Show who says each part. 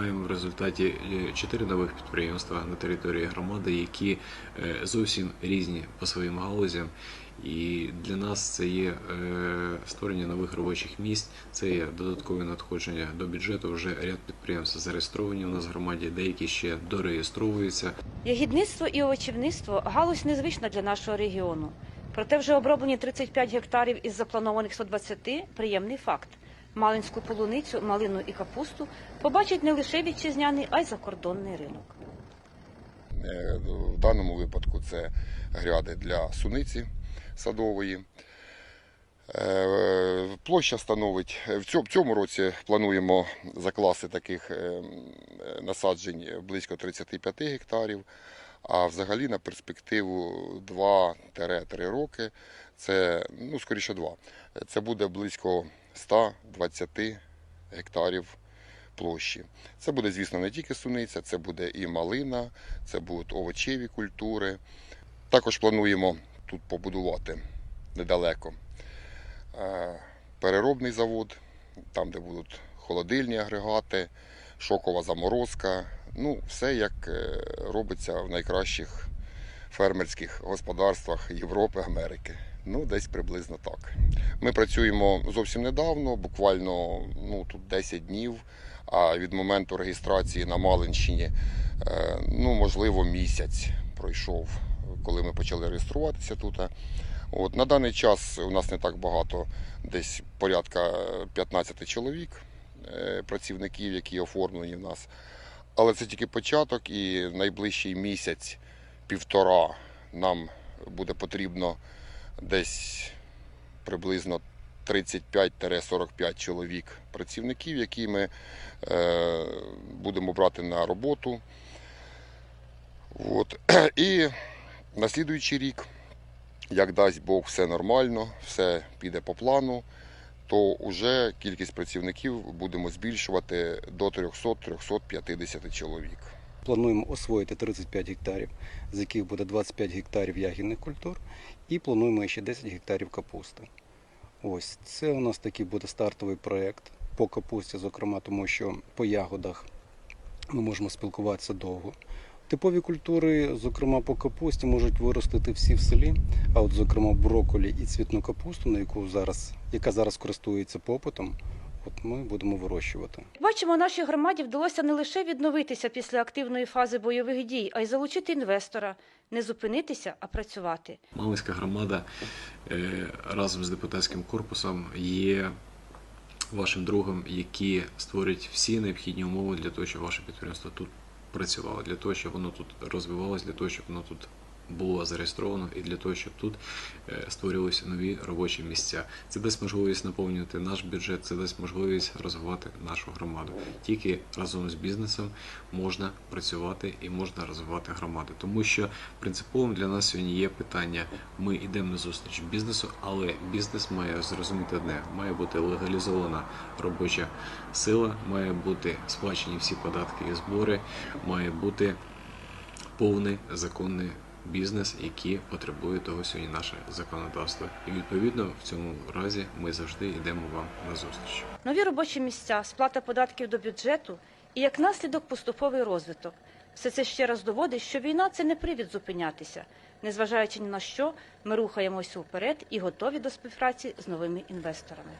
Speaker 1: маємо в результаті е, чотири нових підприємства на території громади, які е, зовсім різні по своїм галузям. І для нас це є е, створення нових робочих місць, це є додаткове надходження до бюджету. Вже ряд підприємств зареєстровані у нас в громаді, деякі ще дореєстровуються.
Speaker 2: Ягідництво і овочівництво галузь незвична для нашого регіону. Проте вже оброблені 35 гектарів із запланованих 120 – приємний факт. Малинську полуницю, малину і капусту побачить не лише вітчизняний, а й закордонний ринок.
Speaker 3: Е, В даному випадку це гряди для суниці садової. Е, Площа становить в цьому, році плануємо закласти таких е, насаджень близько 35 гектарів. А взагалі на перспективу 2-3 роки це ну скоріше 2. Це буде близько 120 гектарів площі. Це буде, звісно, не тільки суниця, це буде і малина, це будуть овочеві культури. Також плануємо тут побудувати недалеко е, переробний завод, там, де будуть холодильні агрегати, шокова заморозка. Ну, все як е, робиться в найкращих фермерських господарствах Європи, Америки. Ну, десь приблизно так. Ми працюємо зовсім недавно, буквально ну, тут 10 днів, а від моменту реєстрації на Малинщині, е, ну, можливо, місяць пройшов, коли ми почали реєструватися тут. От, на даний час у нас не так багато, десь порядка 15 чоловік, е, працівників, які оформлені в нас. Але це тільки початок, і найближчий місяць, півтора, нам буде потрібно десь приблизно 35-45 чоловік працівників, які ми е, будемо брати на роботу. От. І на слідуючий рік, як дасть Бог, все нормально, все піде по плану, то вже кількість працівників будемо збільшувати до 300-350 чоловік.
Speaker 4: Плануємо освоїти 35 гектарів, з яких буде 25 гектарів ягідних культур, і плануємо ще 10 гектарів капусти. Ось це у нас такий буде стартовий проєкт по капусті, зокрема, тому що по ягодах ми можемо спілкуватися довго. Типові культури, зокрема по капусті, можуть виростити всі в селі. А от, зокрема, брокколі і цвітну капусту, на яку зараз, яка зараз користується попитом, от ми будемо вирощувати.
Speaker 2: Бачимо, нашій громаді вдалося не лише відновитися після активної фази бойових дій, а й залучити інвестора, не зупинитися, а працювати.
Speaker 1: Малинська громада е, разом з депутатським корпусом є вашим другом, які створять всі необхідні умови для того, щоб ваше підприємство тут працювало, для того, щоб воно тут розвивалося, для того, щоб воно тут було зареєстровано і для того, щоб тут е, створювалися нові робочі місця. Це дасть можливість наповнювати наш бюджет, це дасть можливість розвивати нашу громаду. Тільки разом з бізнесом можна працювати і можна розвивати громаду. Тому що принциповим для нас сьогодні є питання: ми йдемо на зустріч бізнесу, але бізнес має зрозуміти одне: має бути легалізована робоча сила, має бути сплачені всі податки і збори, має бути повний законний бізнес, який потребує того сьогодні наше законодавство. І відповідно в цьому разі ми завжди йдемо вам на зустріч.
Speaker 2: Нові робочі місця, сплата податків до бюджету і як наслідок поступовий розвиток. Все це ще раз доводить, що війна це не привід зупинятися. Незважаючи ні на що, ми рухаємося вперед і готові до співпраці з новими інвесторами.